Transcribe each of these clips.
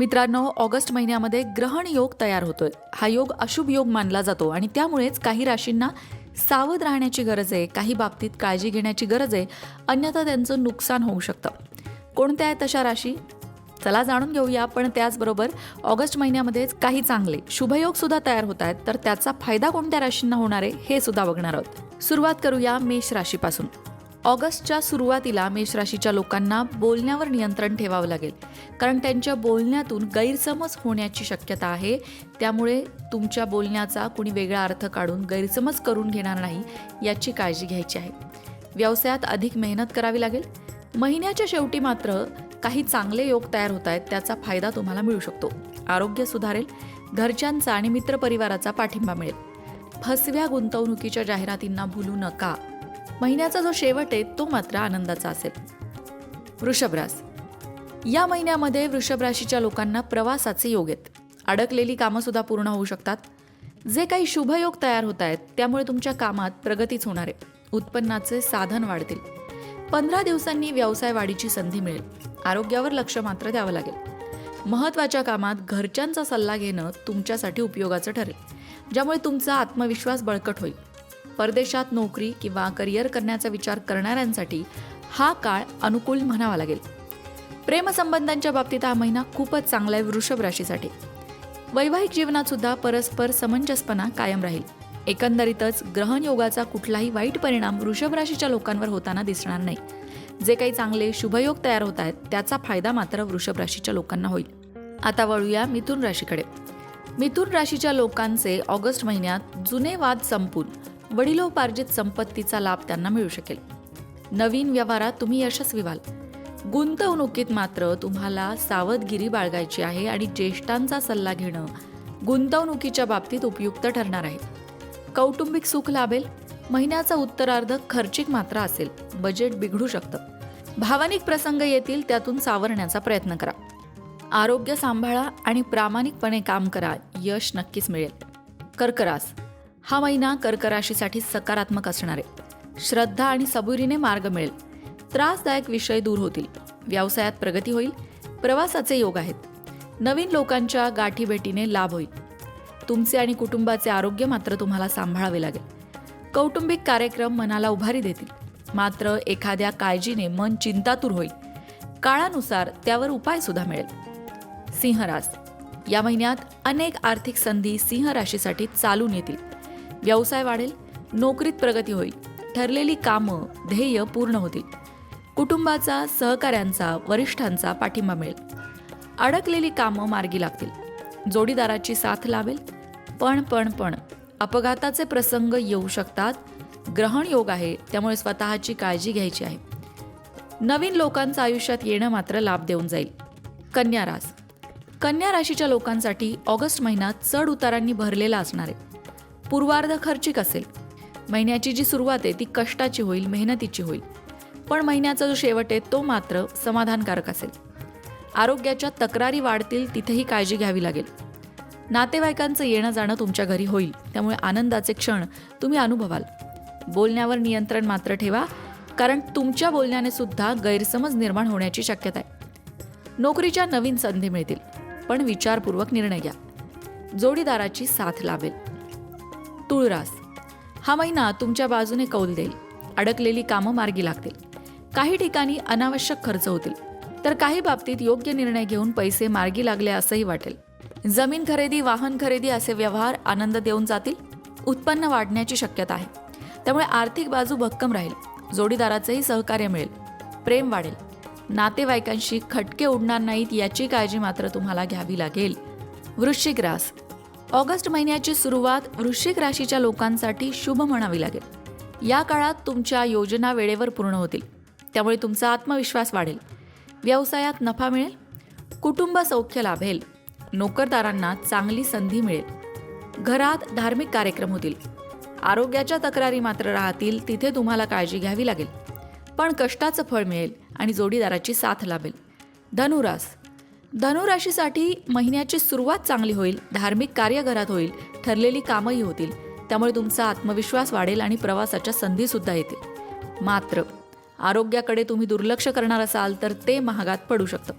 मित्रांनो ऑगस्ट महिन्यामध्ये ग्रहण योग तयार होतोय. हा योग अशुभ योग मानला जातो आणि त्यामुळेच काही राशींना सावध राहण्याची गरज आहे काही बाबतीत काळजी घेण्याची गरज आहे अन्यथा त्यांचं नुकसान होऊ शकतं. कोणत्या आहेत तशा राशी? चला जाणून घेऊया पण त्याचबरोबर ऑगस्ट महिन्यामध्येच काही चांगले शुभयोग सुद्धा तयार होत आहेत तर त्याचा फायदा कोणत्या राशींना होणार आहे हे सुद्धा बघणार आहोत. सुरुवात करूया मेष राशीपासून. ऑगस्टच्या सुरुवातीला मेष राशीच्या लोकांना बोलण्यावर नियंत्रण ठेवावं लागेल. कारण त्यांच्या बोलण्यातून गैरसमज होण्याची शक्यता आहे. त्यामुळे तुमच्या बोलण्याचा कुणी वेगळा अर्थ काढून गैरसमज करून घेणार नाही याची काळजी घ्यायची आहे. व्यवसायात अधिक मेहनत करावी लागेल. महिन्याच्या शेवटी मात्र काही चांगले योग तयार होत आहेत त्याचा फायदा तुम्हाला मिळू शकतो. आरोग्य सुधारेल. घरच्यांचा आणि मित्रपरिवाराचा पाठिंबा मिळेल. फसव्या गुंतवणुकीच्या जाहिरातींना भुलू नका. महिन्याचा जो शेवट आहे तो मात्र आनंदाचा असेल. वृषभ या महिन्यामध्ये वृषभ राशीच्या लोकांना प्रवासाचे योग आहेत. अडकलेली कामंसुद्धा पूर्ण होऊ शकतात. जे काही शुभयोग तयार होत आहेत त्यामुळे तुमच्या कामात प्रगतीच होणार आहे. उत्पन्नाचे साधन वाढतील. पंधरा दिवसांनी व्यवसाय वाढीची संधी मिळेल. आरोग्यावर लक्ष मात्र द्यावं लागेल. महत्त्वाच्या कामात घरच्यांचा सल्ला घेणं तुमच्यासाठी उपयोगाचं ठरेल. ज्यामुळे तुमचा आत्मविश्वास बळकट होईल. परदेशात नोकरी किंवा करिअर करण्याचा विचार करणाऱ्यांसाठी हा काळ अनुकूल म्हणावा लागेल. प्रेमसंबंधांच्या बाबतीत हा महिना खूपच चांगला आहे वृषभ राशीसाठी. वैवाहिक जीवनात सुद्धा परस्पर समंजसपणा कायम राहील. एकंदरीतच ग्रहण योगाचा कुठलाही वाईट परिणाम वृषभ राशीच्या लोकांवर होताना दिसणार नाही. जे काही चांगले शुभयोग तयार होत आहेत त्याचा फायदा मात्र वृषभ राशीच्या लोकांना होईल. आता वळूया मिथुन राशीकडे. मिथुन राशीच्या लोकांचे ऑगस्ट महिन्यात जुने वाद संपून वडिलोपार्जित संपत्तीचा लाभ त्यांना मिळू शकेल. नवीन व्यवहारात तुम्ही यशस्वी व्हाल. गुंतवणुकीत मात्र तुम्हाला सावधगिरी बाळगायची आहे आणि ज्येष्ठांचा सल्ला घेणं गुंतवणुकीच्या बाबतीत उपयुक्त ठरणार आहे. कौटुंबिक सुख लाभेल. महिन्याचा उत्तरार्ध खर्चिक मात्र असेल. बजेट बिघडू शकतं. भावनिक प्रसंग येतील त्यातून सावरण्याचा प्रयत्न करा. आरोग्य सांभाळा आणि प्रामाणिकपणे काम करा. यश नक्कीच मिळेल. कर्करास हा महिना कर्कराशीसाठी सकारात्मक असणार आहे. श्रद्धा आणि सबुरीने मार्ग मिळेल. त्रासदायक विषय दूर होतील. व्यवसायात प्रगती होईल. प्रवासाचे योग आहेत. नवीन लोकांच्या गाठीभेटीने लाभ होईल. तुमचे आणि कुटुंबाचे आरोग्य मात्र तुम्हाला सांभाळावे लागेल. कौटुंबिक कार्यक्रम मनाला उभारी देतील. मात्र एखाद्या काळजीने मन चिंतातूर होईल. काळानुसार त्यावर उपाय सुद्धा मिळेल. सिंहरास या महिन्यात अनेक आर्थिक संधी सिंह राशीसाठी चालून येतील. व्यवसाय वाढेल नोकरीत प्रगती होईल ठरलेली कामं ध्येय पूर्ण होतील. कुटुंबाचा सहकाऱ्यांचा वरिष्ठांचा पाठिंबा मिळेल. अडकलेली कामं मार्गी लागतील. जोडीदाराची साथ लाभेल. पण पण पण अपघाताचे प्रसंग येऊ शकतात. ग्रहण योग आहे त्यामुळे स्वतःची काळजी घ्यायची आहे. नवीन लोकांचं आयुष्यात येणं मात्र लाभ देऊन जाईल. कन्या रास. कन्या राशीच्या लोकांसाठी ऑगस्ट महिना चढ उतारांनी भरलेला असणार आहे. पूर्वार्ध खर्चिक असेल. महिन्याची जी सुरुवात आहे ती कष्टाची होईल मेहनतीची होईल. पण महिन्याचा जो शेवट आहे तो मात्र समाधानकारक असेल. आरोग्याच्या तक्रारी वाढतील तिथेही काळजी घ्यावी लागेल. नातेवाईकांचं येणं जाणं तुमच्या घरी होईल. त्यामुळे आनंदाचे क्षण तुम्ही अनुभवाल. बोलण्यावर नियंत्रण मात्र ठेवा कारण तुमच्या बोलण्याने सुद्धा गैरसमज निर्माण होण्याची शक्यता आहे. नोकरीच्या नवीन संधी मिळतील पण विचारपूर्वक निर्णय घ्या. जोडीदाराची साथ लाभेल. तुळरास हा महिना तुमच्या बाजूने कौल देईल. अडकलेली कामं मार्गी लागतील. काही ठिकाणी अनावश्यक खर्च होतील. तर काही बाबतीत योग्य निर्णय घेऊन पैसे मार्गी लागले असंही वाटेल. जमीन खरेदी वाहन खरेदी असे व्यवहार आनंद देऊन जातील. उत्पन्न वाढण्याची शक्यता आहे. त्यामुळे आर्थिक बाजू भक्कम राहील. जोडीदाराचंही सहकार्य मिळेल. प्रेम वाढेल. नातेवाईकांशी खटके उडणार नाहीत याची काळजी मात्र तुम्हाला घ्यावी लागेल. वृश्चिक रास. ऑगस्ट महिन्याची सुरुवात वृश्चिक राशीच्या लोकांसाठी शुभ म्हणावी लागेल. या काळात तुमच्या योजना वेळेवर पूर्ण होतील. त्यामुळे तुमचा आत्मविश्वास वाढेल. व्यवसायात नफा मिळेल. कुटुंब सौख्य लाभेल. नोकरदारांना चांगली संधी मिळेल. घरात धार्मिक कार्यक्रम होतील. आरोग्याच्या तक्रारी मात्र राहतील तिथे तुम्हाला काळजी घ्यावी लागेल. पण कष्टाचं फळ मिळेल आणि जोडीदाराची साथ लाभेल. धनुरास धनुराशीसाठी महिन्याची सुरुवात चांगली होईल धार्मिक कार्य घरात होईल ठरलेली कामंही होतील. त्यामुळे तुमचा आत्मविश्वास वाढेल आणि प्रवासाच्या संधीसुद्धा येतील. मात्र आरोग्याकडे तुम्ही दुर्लक्ष करणार असाल तर ते महागात पडू शकतं.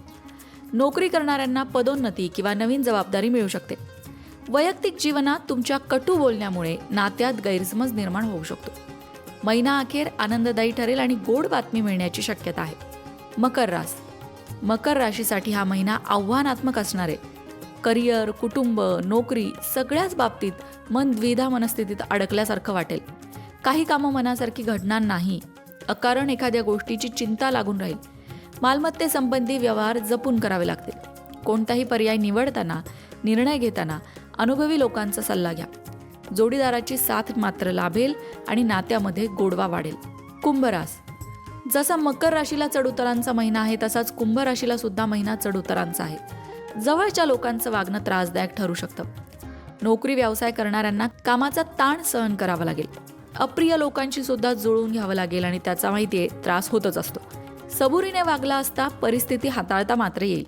नोकरी करणाऱ्यांना पदोन्नती किंवा नवीन जबाबदारी मिळू शकते. वैयक्तिक जीवनात तुमच्या कटू बोलण्यामुळे नात्यात गैरसमज निर्माण होऊ शकतो. महिना अखेर आनंददायी ठरेल आणि गोड बातमी मिळण्याची शक्यता आहे. मकर रास. मकर राशीसाठी हा महिना आव्हानात्मक असणार आहे. करिअर कुटुंब नोकरी सगळ्याच बाबतीत मन द्विधा मनस्थितीत अडकल्यासारखं वाटेल. काही कामं मनासारखी घडणार नाही. अकारण एखाद्या गोष्टीची चिंता लागून राहील. मालमत्तेसंबंधी व्यवहार जपून करावे लागतील. कोणताही पर्याय निवडताना निर्णय घेताना अनुभवी लोकांचा सल्ला घ्या. जोडीदाराची साथ मात्र लाभेल आणि नात्यामध्ये गोडवा वाढेल. कुंभरास जसा मकर राशीला चढउतारांचा महिना आहे तसाच कुंभ राशीला सुद्धा महिना चढउतारांचा आहे. जवळच्या लोकांचं वागणं त्रासदायक ठरू शकतं. नोकरी व्यवसाय करणाऱ्यांना कामाचा ताण सहन करावा लागेल. अप्रिय लोकांशी सुद्धा जुळवून घ्यावं लागेल आणि त्याचा माहितीये त्रास होतच असतो. सबुरीने वागला असता परिस्थिती हाताळता मात्र येईल.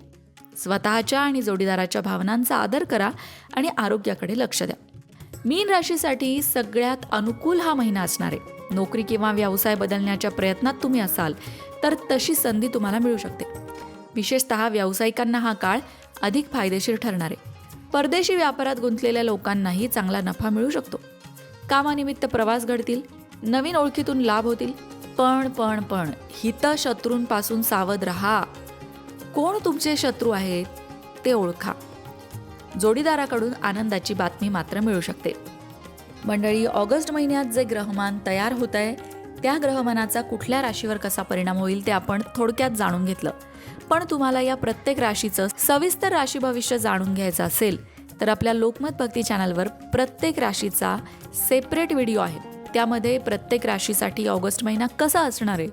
स्वतःच्या आणि जोडीदाराच्या भावनांचा आदर करा आणि आरोग्याकडे लक्ष द्या. मीन राशीसाठी सगळ्यात अनुकूल हा महिना असणार आहे. नोकरी किंवा व्यवसाय बदलण्याच्या प्रयत्नात तुम्ही असाल तर तशी संधी तुम्हाला मिळू शकते. विशेषतः व्यावसायिकांना हा काळ अधिक फायदेशीर ठरणार आहे. परदेशी व्यापारात गुंतलेल्या लोकांनाही चांगला नफा मिळू शकतो. कामानिमित्त प्रवास घडतील नवीन ओळखीतून लाभ होतील पण पण पण हित शत्रूंपासून सावध रहा. कोण तुमचे शत्रू आहेत ते ओळखा. जोडीदाराकडून आनंदाची बातमी मात्र मिळू शकते. मंडळी ऑगस्ट महिन्यात जे ग्रहमान तयार होत आहे त्या ग्रहमानाचा कुठल्या राशीवर कसा परिणाम होईल ते आपण थोडक्यात जाणून घेतलं. पण तुम्हाला या प्रत्येक राशीचं सविस्तर राशी भविष्य जाणून घ्यायचं असेल तर आपल्या लोकमत भक्ती चॅनलवर प्रत्येक राशीचा सेपरेट व्हिडिओ आहे. त्यामध्ये प्रत्येक राशीसाठी ऑगस्ट महिना कसा असणार आहे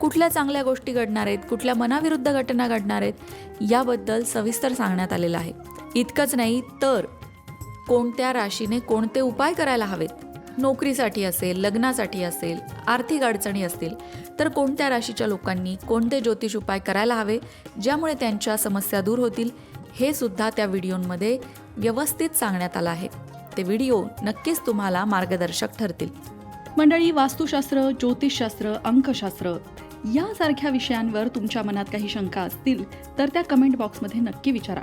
कुठल्या चांगल्या गोष्टी घडणार आहेत कुठल्या मनाविरुद्ध घटना घडणार आहेत याबद्दल सविस्तर सांगण्यात आलेलं आहे. इतकंच नाही तर कोणत्या राशीने कोणते उपाय करायला हवेत? नोकरीसाठी असेल लग्नासाठी असेल आर्थिक अडचणी असतील तर कोणत्या राशीच्या लोकांनी कोणते ज्योतिष उपाय करायला हवे ज्यामुळे त्यांच्या समस्या दूर होतील हे सुद्धा त्या व्हिडिओमध्ये व्यवस्थित सांगण्यात आलं आहे. ते व्हिडिओ नक्कीच तुम्हाला मार्गदर्शक ठरतील. मंडळी वास्तुशास्त्र ज्योतिषशास्त्र अंकशास्त्र यासारख्या विषयांवर तुमच्या मनात काही शंका असतील तर त्या कमेंट बॉक्समध्ये नक्की विचारा.